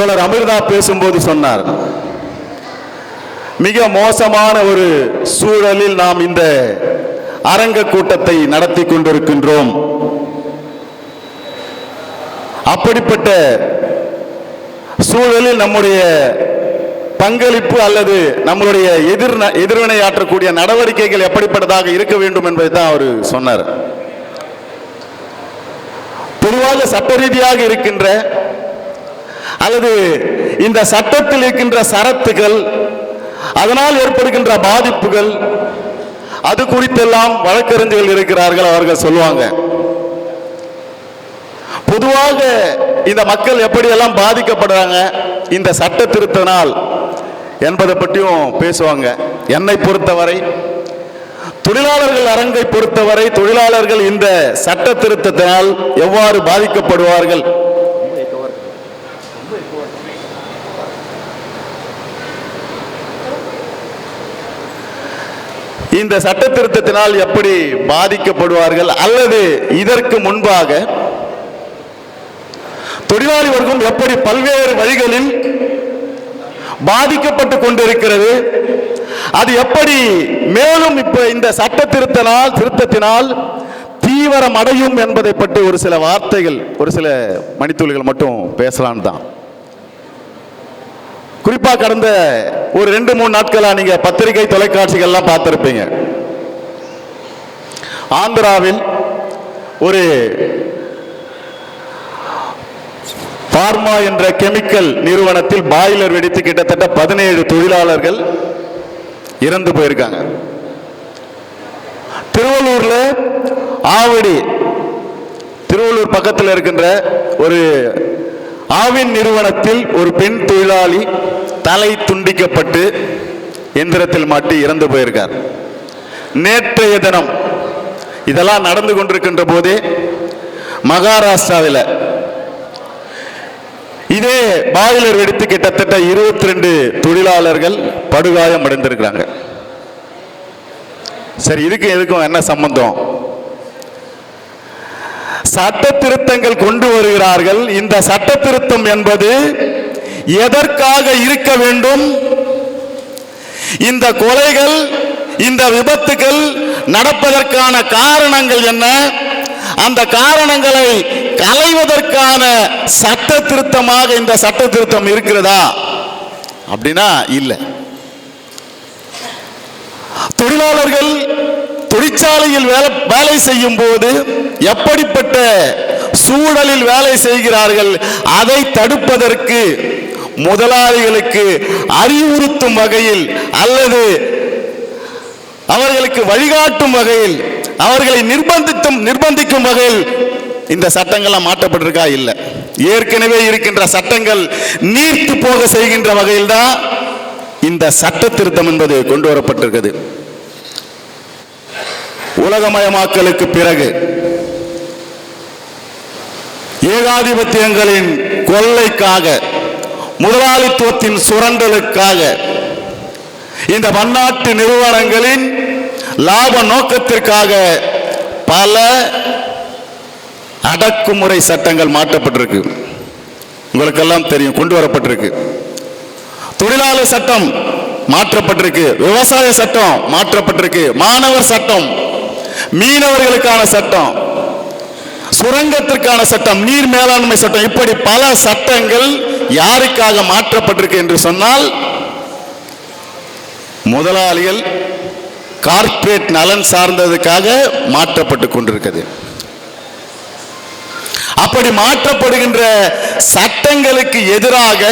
தோழர் அமிர்தா பேசும்போது சொன்னார் மிக மோசமான ஒரு சூழலில் நாம் இந்த அரங்க கூட்டத்தை நடத்தி கொண்டிருக்கின்றோம். அப்படிப்பட்ட சூழலில் நம்முடைய பங்களிப்பு அல்லது நம்மளுடைய எதிர் எதிர்வினையாற்றக்கூடிய நடவடிக்கைகள் எப்படிப்பட்டதாக இருக்க வேண்டும் என்பதை தான் அவர் சொன்னார். பொதுவாக சட்ட ரீதியாக இருக்கின்ற அல்லது இந்த சட்டத்தில் இருக்கின்ற சரத்துகள் அதனால் ஏற்படுகின்ற பாதிப்புகள் அது குறித்தெல்லாம் வழக்கறிஞர்கள் இருக்கிறார்கள் அவர்கள் சொல்லுவாங்க. பொதுவாக இந்த மக்கள் எப்படியெல்லாம் பாதிக்கப்படுறாங்க இந்த சட்ட திருத்தனால் என்பதை பற்றியும் பேசுவாங்க. என்னை பொறுத்தவரை தொழிலாளர்கள் அரங்கை பொறுத்தவரை தொழிலாளர்கள் இந்த சட்ட திருத்தத்தினால் எவ்வாறு பாதிக்கப்படுவார்கள் இந்த சட்ட திருத்தத்தினால் எப்படி பாதிக்கப்படுவார்கள் அல்லது இதற்கு முன்பாக தொழிலாளி வர்க்கம் எப்படி பல்வேறு வழிகளில் பாதிக்கப்பட்டு கொண்டிருக்கிறது அது எப்படி மேலும் இப்ப இந்த சட்ட திருத்தனால் திருத்தத்தினால் தீவிரம் அடையும் என்பதை பற்றி ஒரு சில வார்த்தைகள் ஒரு சில மணித்துளிகள் மட்டும் பேசலான்னு தான் குறிப்பாக கடந்த ஒரு ரெண்டு மூணு நாட்களாக நீங்கள் பத்திரிகை தொலைக்காட்சிகள்லாம் பார்த்துருப்பீங்க. ஆந்திராவில் ஒரு பார்மா என்ற கெமிக்கல் நிறுவனத்தில் பாய்லர் வெடித்து கிட்டத்தட்ட பதினேழு தொழிலாளர்கள் இறந்து போயிருக்காங்க. திருவள்ளூர்ல ஆவடி திருவள்ளூர் பக்கத்தில் இருக்கின்ற ஒரு ஆவின் நிறுவனத்தில் ஒரு பெண் தொழிலாளி தலை துண்டிக்கப்பட்டு எந்திரத்தில் மாட்டி இறந்து போயிருக்கார். நேற்றைய தினம் இதெல்லாம் நடந்து கொண்டிருக்கின்ற போதே மகாராஷ்டிராவில் இதே பாய்லர் வெடித்து கிட்டத்தட்ட இருபத்தி ரெண்டு தொழிலாளர்கள் படுகாயம் அடைந்திருக்கிறாங்க. சரி இதுக்கும் எதுக்கும் என்ன சம்பந்தம்? சட்ட திருத்தங்கள் கொண்டு வருகிறார்கள். இந்த சட்ட திருத்தம் என்பது எதற்காக இருக்க வேண்டும்? இந்த கொலைகள் இந்த விபத்துகள் நடப்பதற்கான காரணங்கள் என்ன? அந்த காரணங்களை களைவதற்கான சட்ட திருத்தமாக இந்த சட்ட திருத்தம் இருக்கிறதா? அப்படின்னா இல்லை. தொழிலாளர்கள் தொழிற்சாலையில் வேலை வேலை செய்யும் போது எப்படிப்பட்ட சூழலில் வேலை செய்கிறார்கள்? அதை தடுப்பதற்கு முதலாளிகளுக்கு அறிவுறுத்தும் வகையில் அல்லது அவர்களுக்கு வழிகாட்டும் வகையில் அவர்களை நிர்பந்தித்தும் நிர்பந்திக்கும் வகையில் இந்த சட்டங்கள்லாம் மாற்றப்பட்டிருக்கா? இல்லை. ஏற்கனவே இருக்கின்ற சட்டங்கள் நீர்த்து போக செய்கின்ற வகையில் தான் இந்த சட்ட திருத்தம் என்பது கொண்டு வரப்பட்டிருக்கிறது உலகமயமாக்கலுக்கு பிறகு ஏகாதிபத்தியங்களின் கொள்ளைக்காக முதலாளித்துவத்தின் சுரண்டலுக்காக இந்த பன்னாட்டு நிறுவனங்களின் லாப நோக்கத்திற்காக பல அடக்குமுறை சட்டங்கள் மாற்றப்பட்டிருக்கு. உங்களுக்கெல்லாம் தெரியும் கொண்டு வரப்பட்டிருக்கு. தொழிலாளர் சட்டம் மாற்றப்பட்டிருக்கு விவசாய சட்டம் மாற்றப்பட்டிருக்கு மாணவர் சட்டம் மீனவர்களுக்கான சட்டம் சுரங்கத்திற்கான சட்டம் நீர் மேலாண்மை சட்டம் இப்படி பல சட்டங்கள் யாருக்காக மாற்றப்பட்டிருக்கு என்று சொன்னால் முதலாளிகள் கார்ப்பரேட் நலன் சார்ந்ததுக்காக மாற்றப்பட்டு கொண்டிருக்கிறது. அப்படி மாற்றப்படுகின்ற சட்டங்களுக்கு எதிராக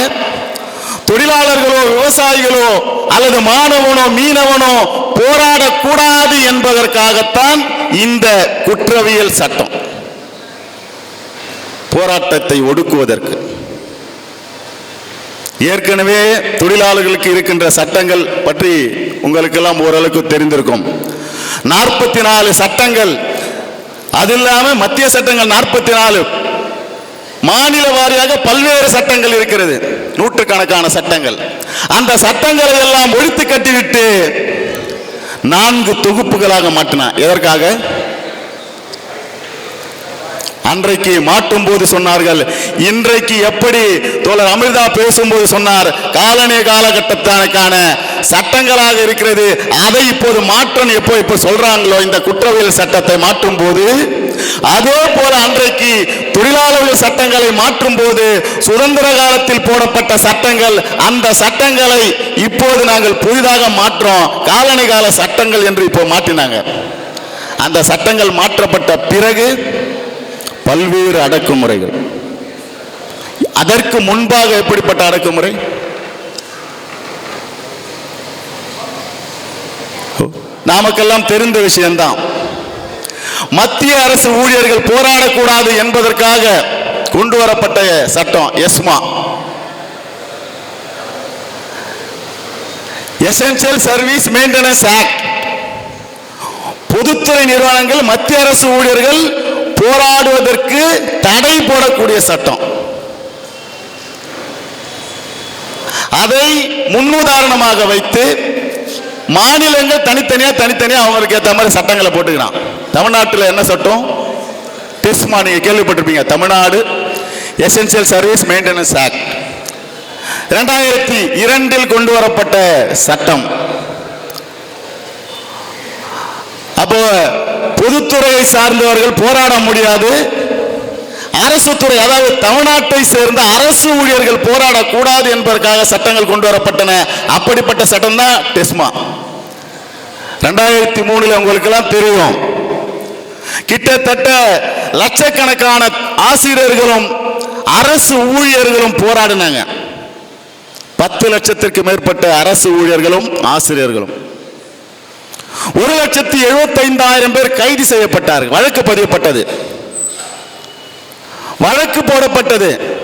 தொழிலாளர்களோ விவசாயிகளோ அல்லது மாணவனோ மீனவனோ போராடக்கூடாது என்பதற்காகத்தான் இந்த குற்றவியல் சட்டம் போராட்டத்தை ஒடுக்குவதற்கு. ஏற்கனவே தொழிலாளர்களுக்கு இருக்கின்ற சட்டங்கள் பற்றி உங்களுக்கெல்லாம் ஓரளவுக்கு தெரிந்திருக்கும். நாற்பத்தி நாலு சட்டங்கள் அது இல்லாமல் மத்திய சட்டங்கள் நாற்பத்தி நாலு மாநில வாரியாக பல்வேறு சட்டங்கள் இருக்கிறது நூற்றுக்கணக்கான சட்டங்கள். அந்த சட்டங்களை எல்லாம் ஒழித்து கட்டிவிட்டு நான்கு தொகுப்புகளாக மாற்றினான். எதற்காக? அன்றைக்கு மாட்டும் போது சொன்னார்கள். இன்றைக்கு எப்படி தோழர் அமிர்தா பேசும்போது சொன்னார். காலனி காலகட்டத்திற்கான சட்டங்களாக இருக்கிறது. அதை இப்போது மாற்றம் எப்போ இப்போ சொல்றாங்களோ இந்த குற்றவியல் சட்டத்தை மாற்றும் போது அதே போல அன்றைக்கு தொழிலாளர்கள் சட்டங்களை மாற்றும் போது சுதந்திர காலத்தில் போடப்பட்ட சட்டங்கள் அந்த சட்டங்களை இப்போது நாங்கள் புதிதாக மாற்றோம். காலனி கால சட்டங்கள் என்று இப்போ மாற்றினாங்க. அந்த சட்டங்கள் மாற்றப்பட்ட பிறகு பல்வேறு அடக்குமுறைகள். அதற்கு முன்பாக எப்படிப்பட்ட அடக்குமுறை? நமக்கெல்லாம் தெரிந்த விஷயம்தான். மத்திய அரசு ஊழியர்கள் போராடக்கூடாது என்பதற்காக கொண்டு வரப்பட்ட சட்டம் ESMA. Essential service maintenance act பொதுத்துறை நிறுவனங்கள் மத்திய அரசு ஊழியர்கள் போராடுவதற்கு தடை போடக்கூடிய சட்டம். அதை முன்னுதாரணமாக வைத்து மாநிலங்கள் தனித்தனியா தனித்தனியா அவங்களுக்கு ஏற்ற மாதிரி சட்டங்களை போட்டுக்கிறான். தமிழ்நாட்டில் என்ன சட்டம்? டிஸ்மா நீங்க கேள்விப்பட்டிருப்பீங்க. Tamil Nadu essential service maintenance act இரண்டாயிரத்தி இரண்டில் கொண்டு வரப்பட்ட சட்டம். அப்போ பொதுத்துறையை சார்ந்தவர்கள் போராட முடியாது. அரசு துறை அதாவது தமிழ்நாட்டை சேர்ந்த அரசு ஊழியர்கள் போராடக்கூடாது என்பதற்காக சட்டங்கள் கொண்டு வரப்பட்டன. அப்படிப்பட்ட சட்டம் தான் டெஸ்மா. ரெண்டாயிரத்தி மூணுல உங்களுக்கு எல்லாம் தெரியும். கிட்டத்தட்ட லட்சக்கணக்கான ஆசிரியர்களும் அரசு ஊழியர்களும் போராடினாங்க. பத்து லட்சத்திற்கு மேற்பட்ட அரசு ஊழியர்களும் ஆசிரியர்களும். ஒரு லட்சத்தி எழுபத்தைந்தாயிரம் பேர் கைது செய்யப்பட்டார்கள். வழக்கு பதியப்பட்டது. வழக்கு போடப்பட்டது.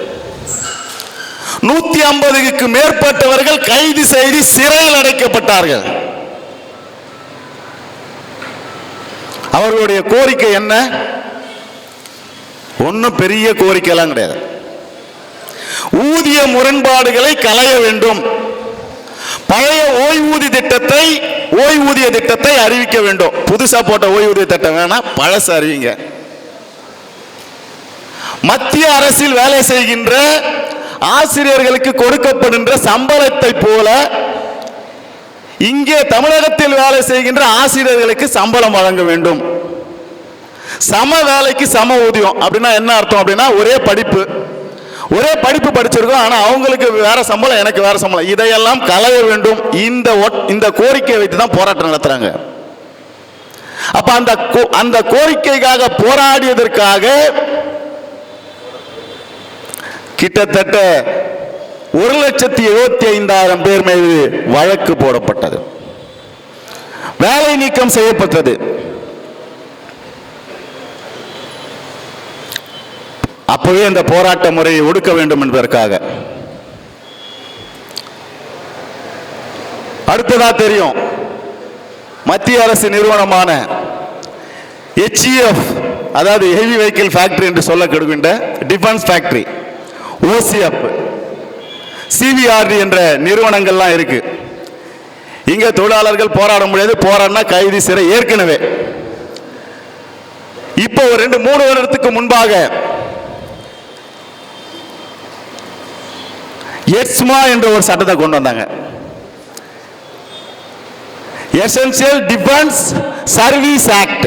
நூத்தி ஐம்பதுக்கு மேற்பட்டவர்கள் கைது செய்து சிறையில் அடைக்கப்பட்டார்கள். அவர்களுடைய கோரிக்கை என்ன? ஒன்றும் பெரிய கோரிக்கைலாம் கிடையாது. ஊதிய முரண்பாடுகளை களைய வேண்டும். பழைய ஓய்வூதிய திட்டத்தை ஓய்வூதிய திட்டத்தை அறிவிக்க வேண்டும். புதுசா போட்ட ஓய்வூதிய திட்டம் வேணா பழசு அறிவிங்க. மத்திய அரசில் வேலை செய்கின்ற ஆசிரியர்களுக்கு கொடுக்கப்படுகின்ற சம்பளத்தை போல இங்கே தமிழகத்தில் வேலை செய்கின்ற ஆசிரியர்களுக்கு சம்பளம் வழங்க வேண்டும். சம வேலைக்கு சம ஊதியம் அப்படின்னா என்ன அர்த்தம் அப்படின்னா ஒரே படிப்பு. ஒரே படிப்பு படிச்சிருக்கோம் ஆனால் அவங்களுக்கு வேற சம்பளம் எனக்கு வேற சம்பளம். இதையெல்லாம் களைய வேண்டும். இந்த ஒட்- இந்த கோரிக்கையை வைத்து தான் போராட்டம் நடத்துறாங்க. அப்ப அந்த கோ- அந்த கோரிக்கைக்காக போராடியதற்காக கிட்டத்தட்ட ஒரு லட்சத்தி எழுபத்தி ஐந்தாயிரம் பேர் மீது வழக்கு போடப்பட்டது. வேலை நீக்கம் செய்யப்பட்டது. அப்பவே இந்த போராட்ட முறையை ஒடுக்க வேண்டும் என்பதற்காக. அடுத்ததா தெரியும். மத்திய அரசு நிறுவனமான ஹெச்இஎஃப் அதாவது ஹெவி வெஹிக்கிள் ஃபேக்டரி என்று சொல்லப்படுகின்ற டிஃபென்ஸ் ஃபேக்டரி ஓசிஎஃப் சிவிஆர்டி என்ற நிறுவனங்கள்லாம் இருக்கு. இங்க தொழிலாளர்கள் போராட முடியாது போராடினா கைது சிறை ஏற்கனவே. இப்போ ஒரு ரெண்டு மூணு வருடத்துக்கு முன்பாக எஸ்மா என்ற ஒரு சட்டத்தை கொண்டு வந்தாங்க. எசென்சியல் டிஃபென்ஸ் சர்வீஸ் ஆக்ட்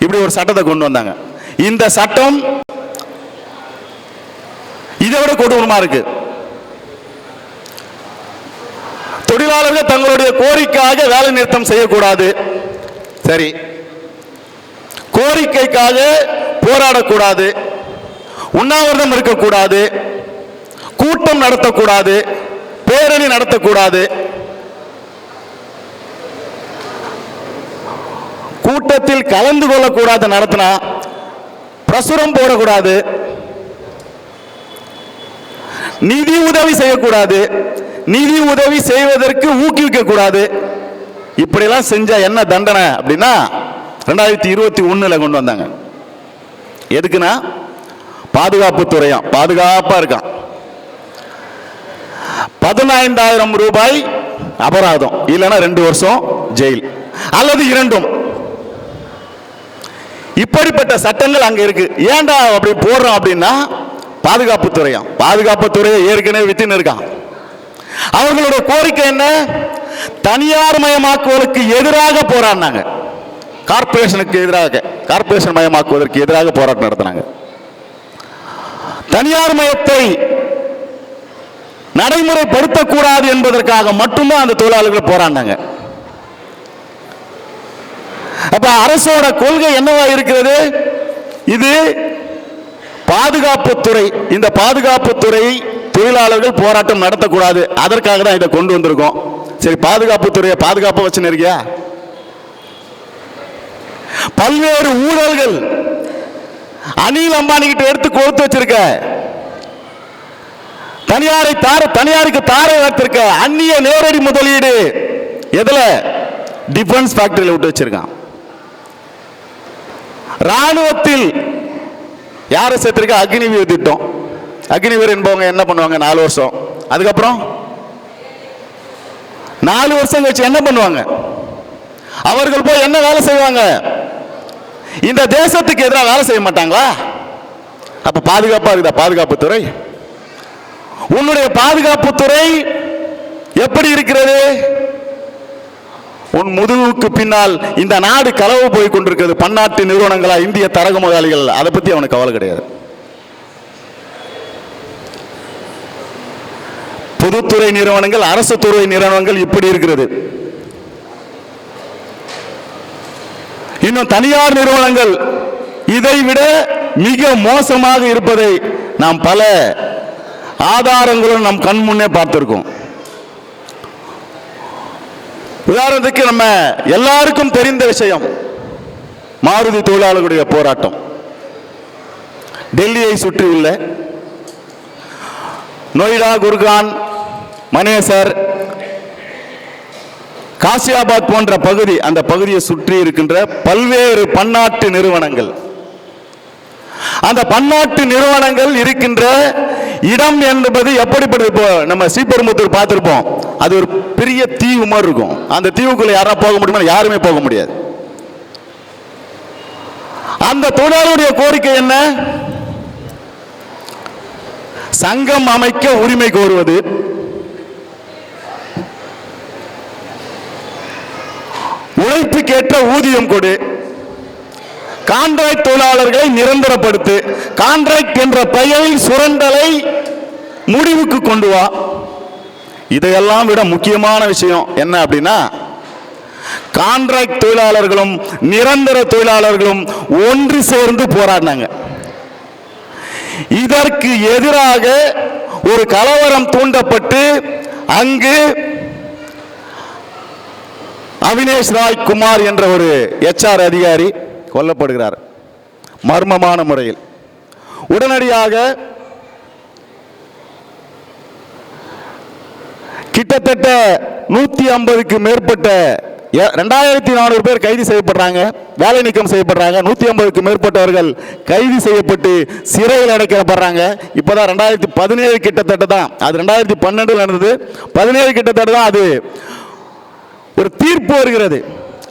இப்படி ஒரு சட்டத்தை கொண்டு வந்தாங்க. இந்த சட்டம் இதை விட கொடூரமா இருக்கு. தொழிலாளர்கள் தங்களுடைய கோரிக்கையாக வேலை நிறுத்தம் செய்யக்கூடாது. சரி. கோரிக்கைக்காக போராடக்கூடாது. உண்ணாவிரதம் இருக்கக்கூடாது. கூட்டம் நடத்தக்கூடாது பேரணி நடத்தக்கூடாது. கூட்டத்தில் கலந்து கொள்ளக்கூடாது நடத்தினா பிரசுரம் போடக்கூடாது. நிதி உதவி செய்யக்கூடாது. நிதி உதவி செய்வதற்கு ஊக்குவிக்க கூடாது இப்படியெல்லாம் செஞ்சா என்ன தண்டனை அப்படின்னா ரெண்டாயிரத்தி இருபத்தி ஒண்ணுல கொண்டு வந்தாங்க. எதுக்குன்னா பாதுகாப்பு துறையாம் பாதுகாப்பா இருக்கான். பதினைந்தாயிரம் ரூபாய் அபராதம். இல்லைன்னா ரெண்டு வருஷம் ஜெயில். அல்லது இரண்டும். இப்படிப்பட்ட சட்டங்கள் அங்க இருக்கு. ஏன்டா அப்படி போடுறோம் அப்படின்னா பாதுகாப்பு துறையாம். பாதுகாப்பு துறையை ஏற்கனவே வித்தின்னு இருக்கான். அவர்களோட கோரிக்கை என்ன? தனியார் மயமாக்குவதற்கு எதிராக போராடினாங்க. கார்ப்பரேஷனுக்கு எதிராக கார்ப்பரேஷன் மயமாக்குவதற்கு எதிராக போராட்டம் நடத்தினாங்க. தனியார் மயத்தை நடைமுறைப்படுத்தக்கூடாது என்பதற்காக மட்டும்தான் அந்த தொழிலாளர்கள் போராடினாங்க. அப்ப அரசோட கொள்கை என்னவா இருக்கிறது? இது பாதுகாப்புத்துறை இந்த பாதுகாப்புத்துறை தொழிலாளர்கள் போராட்டம் நடத்தக்கூடாது. அதற்காக தான் இதை கொண்டு வந்திருக்கோம். சரி பாதுகாப்புத்துறையை பாதுகாப்பு வச்சுன்னு இருக்கியா? பல்வேறு ஊழல்கள் அனில் அம்பானி கிட்ட எடுத்து கொடுத்து வச்சிருக்க. தனியாரை தார தனியாருக்கு தாரை வைத்திருக்க அந்நிய நேரடி முதலீடு எதுல? டிஃபென்ஸ் ஃபேக்டரியில் விட்டு வச்சிருக்கான். ராணுவத்தில் யாரை சேர்த்திருக்க? அக்னிவீர் திட்டம். அக்னிவீர் என்பவங்க என்ன பண்ணுவாங்க? நாலு வருஷம். அதுக்கப்புறம்? நாலு வருஷம் கழிச்சு என்ன பண்ணுவாங்க? அவர்கள் போய் என்ன வேலை செய்வாங்க? இந்த தேசத்துக்கு எதிராக வேலை செய்ய மாட்டாங்களா? அப்ப பாதுகாப்பா இருக்குதா? பாதுகாப்புத்துறை உன்னுடைய பாதுகாப்புத்துறை எப்படி இருக்கிறது? உன் முதுகுக்கு பின்னால் இந்த நாடு களவு போய் கொண்டிருக்கிறது. பன்னாட்டு நிறுவனங்களா இந்திய தரகு முதலாளிகள் அதை பத்தி அவனுக்கு கவலை கிடையாது. பொதுத்துறை நிறுவனங்கள் அரசு துறை நிறுவனங்கள் இப்படி இருக்கிறது. இன்னும் தனியார் நிறுவனங்கள் இதை விட மிக மோசமாக இருப்பதை நாம் பல ஆதாரங்களும் நம் கண் முன்னே பார்த்துருக்கோம். உதாரணத்துக்கு நம்ம எல்லாருக்கும் தெரிந்த விஷயம் மாருதி தொழிலாளர்களுடைய போராட்டம். டெல்லியை சுற்றியுள்ள நொய்டா குர்கான் மனேசர் காசியாபாத் போன்ற பகுதி அந்த பகுதியை சுற்றி இருக்கின்ற பல்வேறு பன்னாட்டு நிறுவனங்கள். அந்த பன்னாட்டு நிறுவனங்கள் இருக்கின்ற இடம் என்பது எப்படிப்பட்ட இப்போ நம்ம சீப்பெரும்புத்தூர் பார்த்துருப்போம். அது ஒரு பெரிய தீவு மாதிரி இருக்கும். அந்த தீவுக்குள்ள யாரா போக முடியுமா? யாருமே போக முடியாது. அந்த தொழிலாளருடைய கோரிக்கை என்ன? சங்கம் அமைக்க உரிமை கோருவது. உழைப்புக்கேற்ற ஊதியம் கொடு. கான்ட்ராக்ட் தொழிலாளர்களை நிரந்தரப்படுத்து கான்ட்ராக்ட் என்ற பெயரில் சுரண்டலை முடிவுக்கு கொண்டு வா. இதையெல்லாம் விட முக்கியமான விஷயம் என்ன அப்படின்னா கான்ட்ராக்ட் தொழிலாளர்களும் நிரந்தர தொழிலாளர்களும் ஒன்று சேர்ந்து போராடினாங்க. இதற்கு எதிராக ஒரு கலவரம் தூண்டப்பட்டு அங்கு அவினேஷ் ராய் குமார் என்ற ஒரு எச்ஆர் அதிகாரி கொல்லப்படுகிறார். மர்மமான முறையில். உடனடியாக கிட்டத்தட்ட நூத்தி ஐம்பதுக்கு மேற்பட்ட ரெண்டாயிரத்தி நானூறு பேர் கைது செய்யப்படுறாங்க வேலை நீக்கம் செய்யப்படுறாங்க. நூத்தி ஐம்பதுக்கு மேற்பட்டவர்கள் கைது செய்யப்பட்டு சிறையில் அடைக்கப்படுறாங்க. இப்போதான் ரெண்டாயிரத்தி பதினேழு கிட்டத்தட்ட தான். அது ரெண்டாயிரத்தி பன்னெண்டில் நடந்தது. பதினேழு கிட்டத்தட்ட தான் அது ஒரு தீர்ப்பு வருகிறது.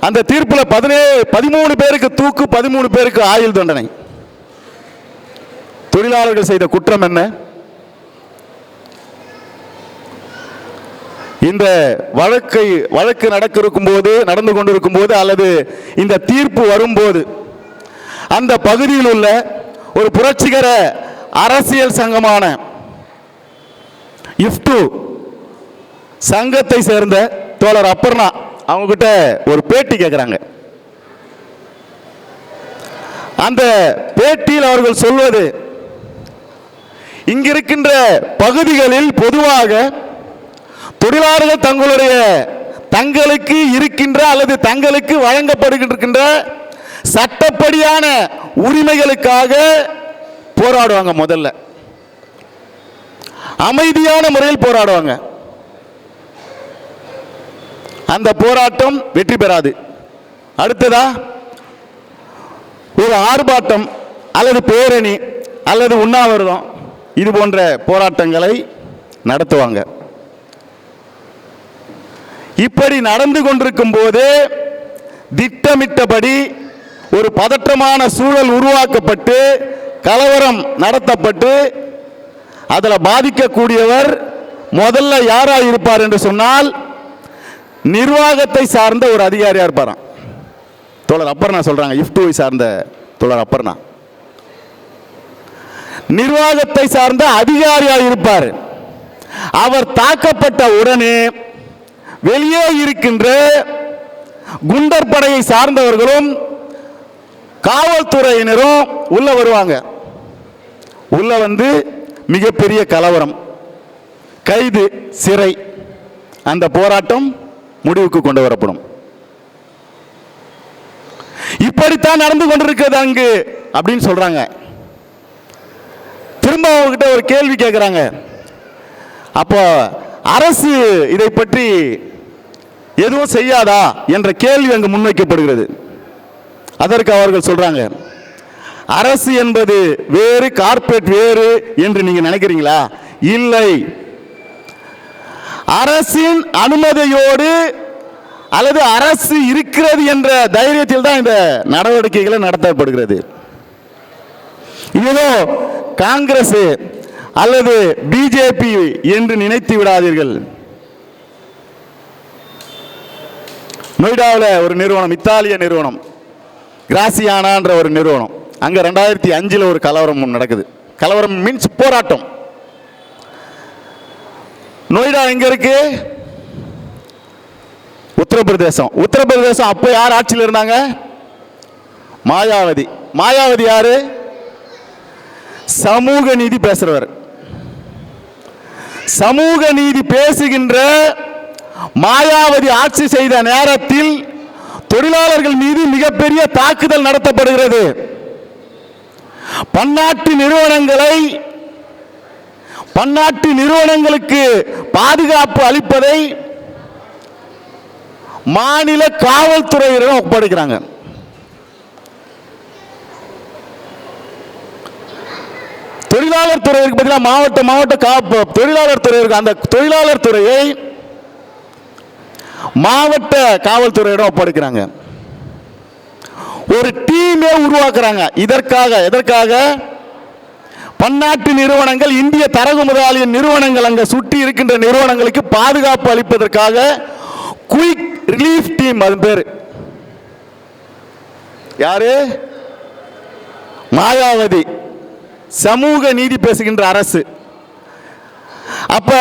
அந்த தீர்ப்பில் பதினேழு பதிமூணு பேருக்கு தூக்கு பதிமூணு பேருக்கு ஆயுள் தண்டனை. தொழிலாளர்கள் செய்த குற்றம் என்ன? இந்த வழக்கை வழக்கு நடக்கிருக்கும் போது நடந்து கொண்டிருக்கும் போது அல்லது இந்த தீர்ப்பு வரும்போது அந்த பகுதியில் உள்ள ஒரு புரட்சிகர அரசியல் சங்கமான இஃப்டு சங்கத்தை சேர்ந்த தோழர் அப்பர்ணா அவங்க கிட்ட ஒரு பேட்டி கேட்குறாங்க அந்த பேட்டியில் அவர்கள் சொல்வது இங்கிருக்கின்ற பகுதிகளில் பொதுவாக தொழிலாளர்கள் தங்களுடைய தங்களுக்கு இருக்கின்ற அல்லது தங்களுக்கு வழங்கப்படுகின்ற சட்டப்படியான உரிமைகளுக்காக போராடுவாங்க முதல்ல. அமைதியான முறையில் போராடுவாங்க. அந்த போராட்டம் வெற்றி பெறாது. அடுத்ததா ஒரு ஆர்ப்பாட்டம் அல்லது பேரணி அல்லது உண்ணாவிரதம் இது போன்ற போராட்டங்களை நடத்துவாங்க. இப்படி நடந்து கொண்டிருக்கும் போது திட்டமிட்டபடி ஒரு பதற்றமான சூழல் உருவாக்கப்பட்டு கலவரம் நடத்தப்பட்டு அதில் பாதிக்கக்கூடியவர் முதல்ல யாராக இருப்பார் என்று சொன்னால் நிர்வாகத்தை சார்ந்த ஒரு அதிகாரியா இருப்பாராம் தோழர் அப்பர்ணா சொல்றாங்க. இஃப்டுவை சார்ந்த தோழர் அப்பர்ணா. நிர்வாகத்தை சார்ந்த அதிகாரியா இருப்பார். அவர் தாக்கப்பட்ட உடனே வெளியே இருக்கின்ற குண்டர் படையை சார்ந்தவர்களும் காவல்துறையினரும் உள்ள வருவாங்க. உள்ள வந்து மிகப்பெரிய கலவரம். கைது சிறை. அந்த போராட்டம் முடிவுக்கு கொண்டு வரப்படும். இப்படித்தான் நடந்து கொண்டிருக்கிறது அங்கு அப்படின்னு சொல்றாங்க. திரும்ப அவர்கிட்ட ஒரு கேள்வி கேட்குறாங்க அப்போ அரசு இதை பற்றி எதுவும் செய்யாதா என்ற கேள்வி அங்கு முன்வைக்கப்படுகிறது. அதற்கு அவர்கள் சொல்றாங்க அரசு என்பது வேறு கார்ப்பரேட் வேறு என்று நீங்க நினைக்கிறீங்களா? இல்லை. அரசின் அனுமதியோடு அல்லது அரசு இருக்கிறது என்ற தைரியத்தில் தான் இந்த நடவடிக்கைகளை நடத்தப்படுகிறது. இதோ காங்கிரஸ் அல்லது பிஜேபி என்று நினைத்து விடாதீர்கள். நொய்டாவில் ஒரு நிறுவனம் இத்தாலிய நிறுவனம் கிராசியானான்ற ஒரு நிறுவனம். அங்கே ரெண்டாயிரத்தி அஞ்சில் ஒரு கலவரம் நடக்குது. கலவரம் மீன்ஸ் போராட்டம். நொய்டா எங்க இருக்கு? உத்தரப்பிரதேசம். உத்தரப்பிரதேசம் அப்போ யார் ஆட்சியில் இருந்தாங்க? மாயாவதி. மாயாவதி யாரு? சமூக நீதி பேசுறவர். சமூக நீதி பேசுகின்ற மாயாவதி ஆட்சி செய்த நேரத்தில் தொழிலாளர்கள் மீது மிகப்பெரிய தாக்குதல் நடத்தப்படுகிறது. பன்னாட்டு நிறுவனங்களை பன்னாட்டு நிறுவனங்களுக்கு பாதுகாப்பு அளிப்பதை மாநில காவல்துறையினரும் ஒப்படைக்கிறாங்க. தொழிலாளர் துறை இருக்கு பார்த்தீங்கன்னா மாவட்ட மாவட்ட காப்பு தொழிலாளர் துறை இருக்கு அந்த தொழிலாளர் துறையை மாவட்ட காவல்துறையிடம் ஒப்படைக்கிறாங்க. ஒரு டீமே உருவாக்குறாங்க. இதற்காக எதற்காக? பன்னாட்டு நிறுவனங்கள் இந்திய தரகு முதலாளிய நிறுவனங்கள் அங்கே சுற்றி இருக்கின்ற நிறுவனங்களுக்கு பாதுகாப்பு அளிப்பதற்காக குயிக் ரிலீஃப் டீம் அது பேர். யாரு? மாயாவதி. சமூக நீதி பேசுகின்ற அரசு. அப்ப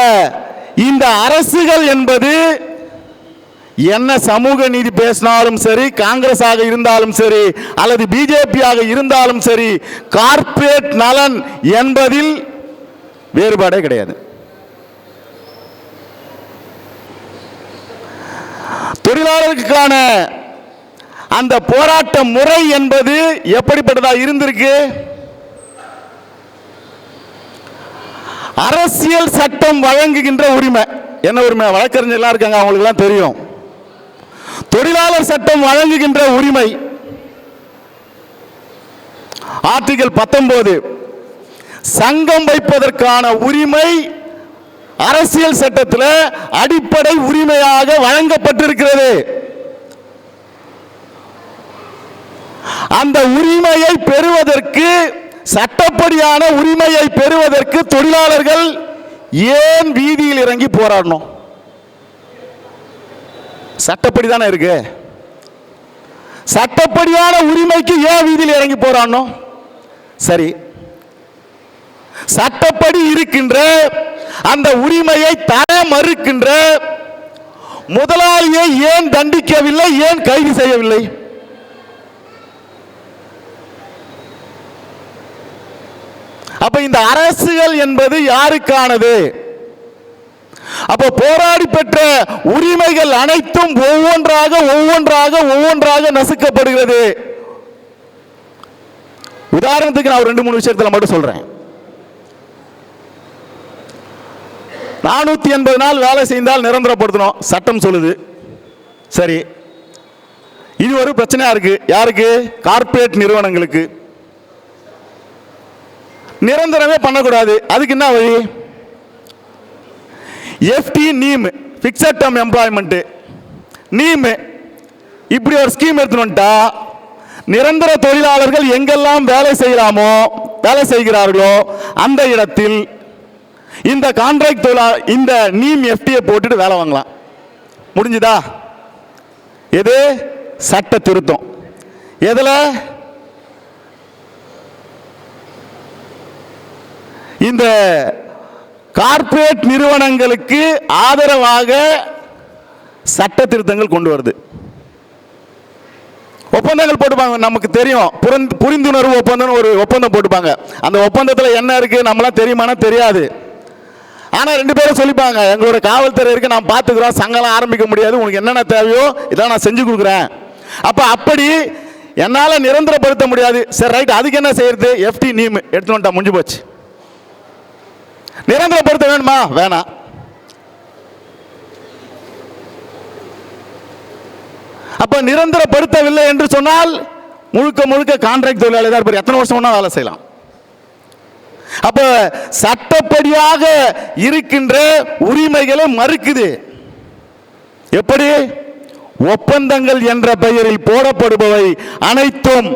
இந்த அரசுகள் என்பது என்ன சமூக நீதி பேசினாலும் சரி காங்கிரஸ் ஆக இருந்தாலும் சரி அல்லது பிஜேபியாக இருந்தாலும் சரி கார்ப்பரேட் நலன் என்பதில் வேறுபாடே கிடையாது. தொழிலாளர்களுக்கான அந்த போராட்ட முறை என்பது எப்படிப்பட்டதா இருந்திருக்கு? அரசியல் சட்டம் வழங்குகின்ற உரிமை. என்ன உரிமை? வழக்கறிஞர்லாம் இருக்காங்க அவங்களுக்குலாம் தெரியும். தொழிலாளர் சட்டம் வழங்குகின்ற உரிமை. ஆர்டிகல் பத்தொன்பது சங்கம் வைப்பதற்கான உரிமை அரசியல் சட்டத்தில் அடிப்படை உரிமையாக வழங்கப்பட்டிருக்கிறது. அந்த உரிமையை பெறுவதற்கு சட்டப்படியான உரிமையை பெறுவதற்கு தொழிலாளர்கள் ஏன் வீதியில் இறங்கி போராடணும்? சட்டப்படி தானே இருக்கு? சட்டப்படியான உரிமைக்கு ஏன் வீதியில் இறங்கி போறானோ சரி. சட்டப்படி இருக்கின்ற அந்த உரிமையை தர மறுக்கின்ற முதலாளியை ஏன் தண்டிக்கவில்லை ஏன் கைது செய்யவில்லை? அப்ப இந்த அரசுகள் என்பது யாருக்கானது? அப்போ போராடி பெற்ற உரிமைகள் அனைத்தும் ஒவ்வொன்றாக ஒவ்வொன்றாக ஒவ்வொன்றாக நசுக்கப்படுகிறது. உதாரணத்துக்கு நான் ரெண்டு மூணு விஷயத்தில் மட்டும் சொல்றேன். நானூத்தி எண்பது நாள் வேலை செய்தால் நிரந்தரப்படுத்தணும் சட்டம் சொல்லுது. சரி. இது ஒரு பிரச்சனையா இருக்கு. யாருக்கு? கார்ப்பரேட் நிறுவனங்களுக்கு. நிரந்தரமே பண்ணக்கூடாது. அதுக்கு என்ன வழி? FT NEEM fixed term employment NEEM இப்படி ஒரு ஸ்கீம் எடுத்துன்னு நிரந்தர தொழிலாளர்கள் எங்கெல்லாம் வேலை செய்யலாமோ வேலை செய்கிறார்களோ அந்த இடத்தில் இந்த கான்ட்ராக்ட் தொழிலா இந்த நீம் எஃப்டியை போட்டுட்டு வேலை வாங்கலாம். முடிஞ்சுதா? எது? சட்ட திருத்தம். எதில்? இந்த கார்ப்பரேட் நிறுவனங்களுக்கு ஆதரவாக சட்ட திருத்தங்கள் கொண்டு வருது. ஒப்பந்தங்கள் போட்டுப்பாங்க நமக்கு தெரியும். புரிந்து- புரிந்துணர்வு ஒப்பந்தம் ஒரு ஒப்பந்தம் போட்டுப்பாங்க. அந்த ஒப்பந்தத்தில் என்ன இருக்கு நம்மளாம் தெரியுமானா தெரியாது. ஆனால் ரெண்டு பேரும் சொல்லிப்பாங்க எங்களோட காவல்துறை இருக்கு நான் பார்த்துக்கிறோம் சங்கலாம் ஆரம்பிக்க முடியாது. உனக்கு என்னென்ன தேவையோ இதான் நான் செஞ்சு கொடுக்குறேன். அப்போ அப்படி என்னால் நிரந்தரப்படுத்த முடியாது. சரி ரைட் அதுக்கு என்ன செய்யறது எஃப்டி நீம் எடுத்துட்டு வந்துட்டா முடிஞ்சு போச்சு. நிரந்தரப்படுத்த வேணுமா வேணாம் அப்ப நிரந்தரப்படுத்தவில்லை என்று சொன்னால் முழுக்க முழுக்க கான்ட்ராக்ட் தொழிலாளி தான் இருப்பார். எத்தனை வருஷம் வேணா வேலை செய்யலாம். அப்ப சட்டப்படியாக இருக்கின்ற உரிமைகளை மறுக்குது. எப்படி? ஒப்பந்தங்கள் என்ற பெயரில் போடப்படுபவை அனைத்தும்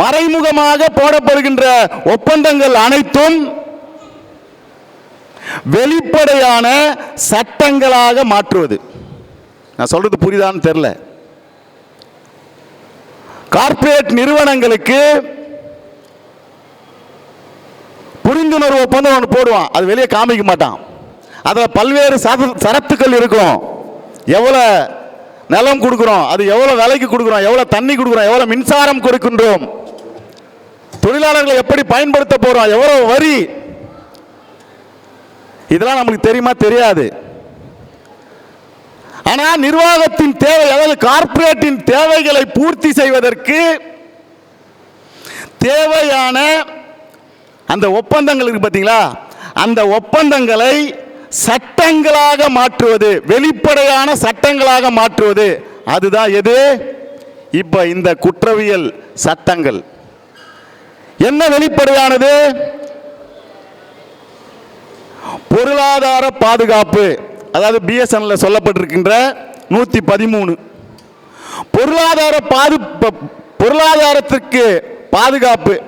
மறைமுகமாக போடப்படுகின்ற ஒப்பந்தங்கள் அனைத்தும் வெளிப்படையான சட்டங்களாக மாற்றுவது. நான் சொல்றது புரிதான்னு தெரியல. கார்ப்பரேட் நிறுவனங்களுக்கு புரிந்துணர்வு ஒப்பந்தம் ஒன்று போடுவான். அது வெளியே காமிக்க மாட்டான். அதில் பல்வேறு சரத்துக்கள் இருக்கும். எவ்வளோ நிலம் கொடுக்குறோம் அது எவ்வளோ விலைக்கு கொடுக்குறோம் எவ்வளோ தண்ணி கொடுக்குறோம் எவ்வளோ மின்சாரம் கொடுக்கின்றோம். தொழிலாளர்களை எப்படி பயன்படுத்த போகிறோம் எவ்வளோ வரி? இதெல்லாம் நமக்கு தெரியுமா? தெரியாது. ஆனா நிர்வாகத்தின் தேவை அதாவது கார்ப்பரேட்டின் தேவைகளை பூர்த்தி செய்வதற்கு தேவையான அந்த ஒப்பந்தங்கள் இருக்கு பார்த்தீங்களா அந்த ஒப்பந்தங்களை சட்டங்களாக மாற்றுவது வெளிப்படையான சட்டங்களாக மாற்றுவது. அதுதான் எது? இப்ப இந்த குற்றவியல் சட்டங்கள். என்ன வெளிப்படையானது? பொருளாதார பாதுகாப்பு அதாவது பிஎஸ்என்எல் சொல்லப்பட்டிருக்கின்ற நூத்தி பதிமூணு பொருளாதார பாது பொருளாதாரத்திற்கு பாதுகாப்பு.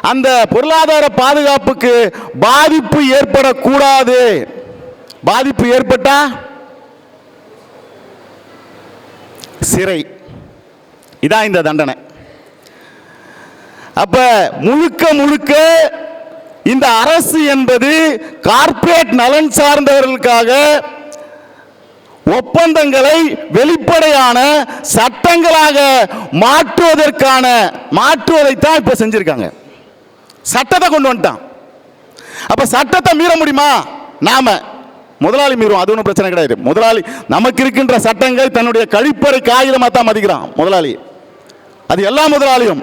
அந்த பொருளாதார பாதுகாப்புக்கு பாதிப்பு ஏற்படக்கூடாது. பாதிப்பு ஏற்பட்டா? சிறை. இதான் இந்த தண்டனை. அப்ப முழுக்க முழுக்க இந்த அரசு என்பது கார்ப்பரேட் நலன் சார்ந்தவர்களுக்காக ஒப்பந்தங்களை வெளிப்படையான சட்டங்களாக மாற்றுவதற்கான மாற்றுவதைத்தான் இப்ப செஞ்சிருக்காங்க. சட்டத்தை கொண்டு வந்துட்டான். அப்ப சட்டத்தை மீற முடியுமா? நாம. முதலாளி மீறும் அது ஒன்றும் பிரச்சனை கிடையாது. முதலாளி நமக்கு இருக்கின்ற சட்டங்கள் தன்னுடைய கழிப்பறை காகிதமாக தான் மதிக்கிறான் முதலாளி. அது எல்லா முதலாளியும்.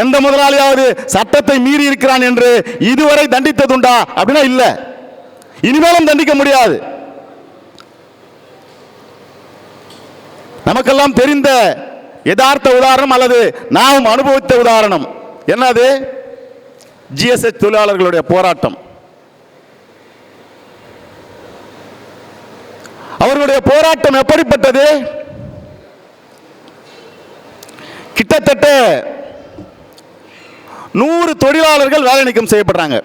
எந்த முதலாளியாவது சட்டத்தை மீறி இருக்கிறான் என்று இதுவரை தண்டித்ததுண்டா? அப்படின்னா இல்ல. இனிமேலும் தண்டிக்க முடியாது. நமக்கெல்லாம் தெரிந்த யதார்த்த உதாரணம் அல்லது நாம் அனுபவித்த உதாரணம். என்னது? ஜிஎஸ்எச் தொழிலாளர்களுடைய போராட்டம். அவர்களுடைய போராட்டம் எப்படிப்பட்டது? கிட்டத்தட்ட நூறு தொழிலாளர்கள் வேலை நீக்கம் செய்யப்படுறாங்க.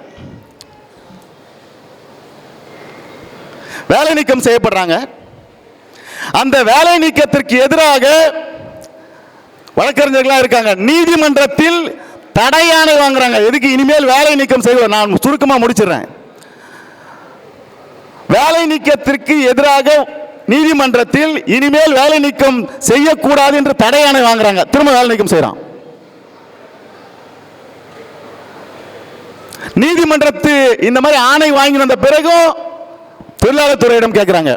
வேலை நீக்கம் செய்யப்படுறாங்க. அந்த வேலை நீக்கத்திற்கு எதிராக வழக்கறிஞர்களாக இருக்காங்க. நீதிமன்றத்தில் தடையாணை வாங்குறாங்க. எதுக்கு இனிமேல் வேலை நீக்கம் செய்வோம் நான் சுருக்கமாக முடிச்சிடுறேன். வேலை நீக்கத்திற்கு எதிராக நீதிமன்றத்தில் இனிமேல் வேலை நீக்கம் செய்யக்கூடாது என்று தடையானை வாங்குறாங்க. திரும்ப வேலை நீக்கம் செய்கிறான் நீதிமன்றத்து இந்த மாதிரி ஆணை வாங்கி வந்த பிறகும் தொழிலாளர் துறையிடம் கேட்கிறாங்க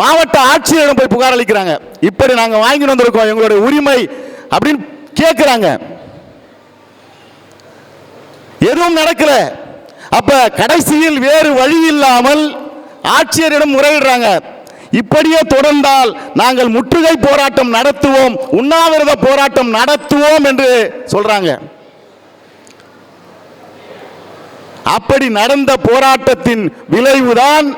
மாவட்ட ஆட்சியரிடம் போய் புகார் அளிக்கிறாங்க. இப்படி நாங்கள் வாங்கி வந்திருக்கோம் எங்களுடைய உரிமை அப்படின்னு கேட்குறாங்க எதுவும் நடக்கல. அப்ப கடைசியில் வேறு வழி இல்லாமல் ஆட்சியரிடம் முறையிடுறாங்க. இப்படியே தொடர்ந்தால் நாங்கள் முற்றுகை போராட்டம் நடத்துவோம் உண்ணாவிரத போராட்டம் நடத்துவோம் என்று சொல்றாங்க. அப்படி நடந்த போராட்டத்தின் விளைவுதான்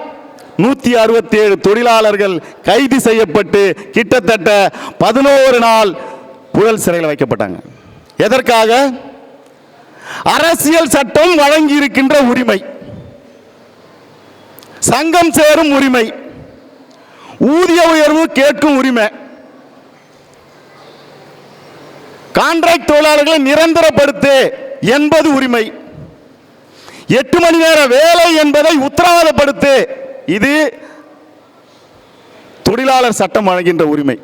நூற்றி அறுபத்தி ஏழு தொழிலாளர்கள் கைது செய்யப்பட்டு கிட்டத்தட்ட பதினோரு நாள் புழல் சிறையில் வைக்கப்பட்டாங்க. எதற்காக? அரசியல் சட்டம் வழங்கி இருக்கின்ற உரிமை. சங்கம் சேரும் உரிமை. ஊதிய உயர்வு கேட்கும் உரிமை. கான்ட்ராக்ட் தொழிலாளர்களை நிரந்தரப்படுத்து என்பது உரிமை. எட்டு மணி நேர வேலை என்பதை உத்தரவாதப்படுத்து. இது தொழிலாளர் சட்டம் வழங்குகின்ற உரிமை.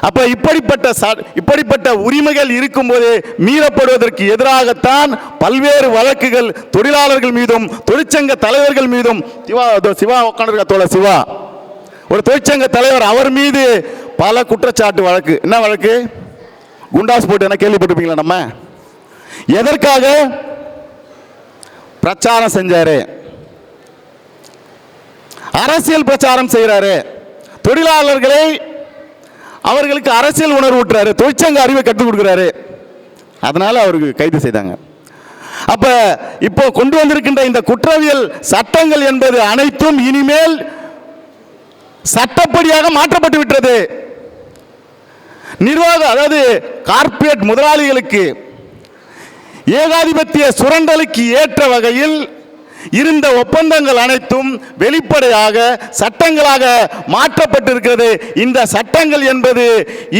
அப்ப இப்படிப்பட்ட ச- இப்படிப்பட்ட உரிமைகள் இருக்கும்போது மீறப்படுவதற்கு எதிராகத்தான் பல்வேறு வழக்குகள் தொழிலாளர்கள் மீதும் தொழிற்சங்க தலைவர்கள் மீதும் சிவா சிவா உட்காந்துருக்க தோழ சிவா. ஒரு தொழிற்சங்க தலைவர் அவர் மீது பல குற்றச்சாட்டு வழக்கு. என்ன வழக்கு? குண்டாஸ் போட்டு என்ன கேள்விப்பட்டிருப்பீங்களா நம்ம? எதற்காக? பிரச்சாரம் செஞ்சாரு. அரசியல் பிரச்சாரம் செய்கிறாரு தொழிலாளர்களை அவர்களுக்கு அரசியல் உணர்வு ஊட்டுறாரு. தொழிற்சங்க அறிவை கற்றுக் கொடுக்குறாரு. அதனால அவருக்கு கைது செய்தாங்க. அப்ப இப்போ கொண்டு வந்திருக்கின்ற இந்த குற்றவியல் சட்டங்கள் என்பது அனைத்தும் இனிமேல் சட்டப்படியாக மாற்றப்பட்டு விட்டது. நிர்வாக அதாவது கார்ப்பரேட் முதலாளிகளுக்கு ஏகாதிபத்திய சுரண்டலுக்கு ஏற்ற வகையில் இருந்த ஒப்பந்தங்கள் அனைத்தும் வெளிப்படையாக சட்டங்களாக மாற்றப்பட்டிருக்கிறது. இந்த சட்டங்கள் என்பது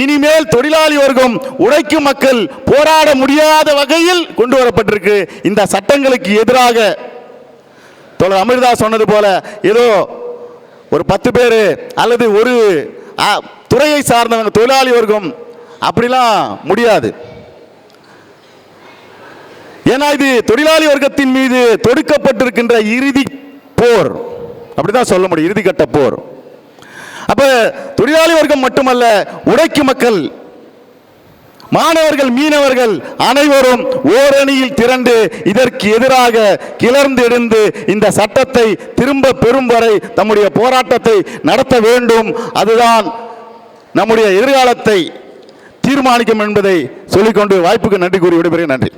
இனிமேல் தொழிலாளி வர்க்கம் உழைக்கும் மக்கள் போராட முடியாத வகையில் கொண்டு வரப்பட்டிருக்கு. இந்த சட்டங்களுக்கு எதிராக தொடர் அமிர்தா சொன்னது போல ஏதோ ஒரு பத்து பேர் அல்லது ஒரு துறையை சார்ந்தவங்க தொழிலாளி வர்க்கம் அப்படிலாம் முடியாது. ஏன்னா இது தொழிலாளி வர்க்கத்தின் மீது தொடுக்கப்பட்டிருக்கின்ற இறுதி போர். அப்படிதான் சொல்ல முடியும் இறுதி கட்ட போர். அப்ப தொழிலாளி வர்க்கம் மட்டுமல்ல உடைக்கு மக்கள் மாணவர்கள் மீனவர்கள் அனைவரும் ஓரணியில் திரண்டு இதற்கு எதிராக கிளர்ந்து எழுந்து இந்த சட்டத்தை திரும்ப பெறும் வரை தம்முடைய போராட்டத்தை நடத்த வேண்டும். அதுதான் நம்முடைய எதிர்காலத்தை தீர்மானிக்கும் என்பதை சொல்லிக்கொண்டு வாய்ப்புக்கு நன்றி கூறி விடைபெறுகிறேன். நன்றி.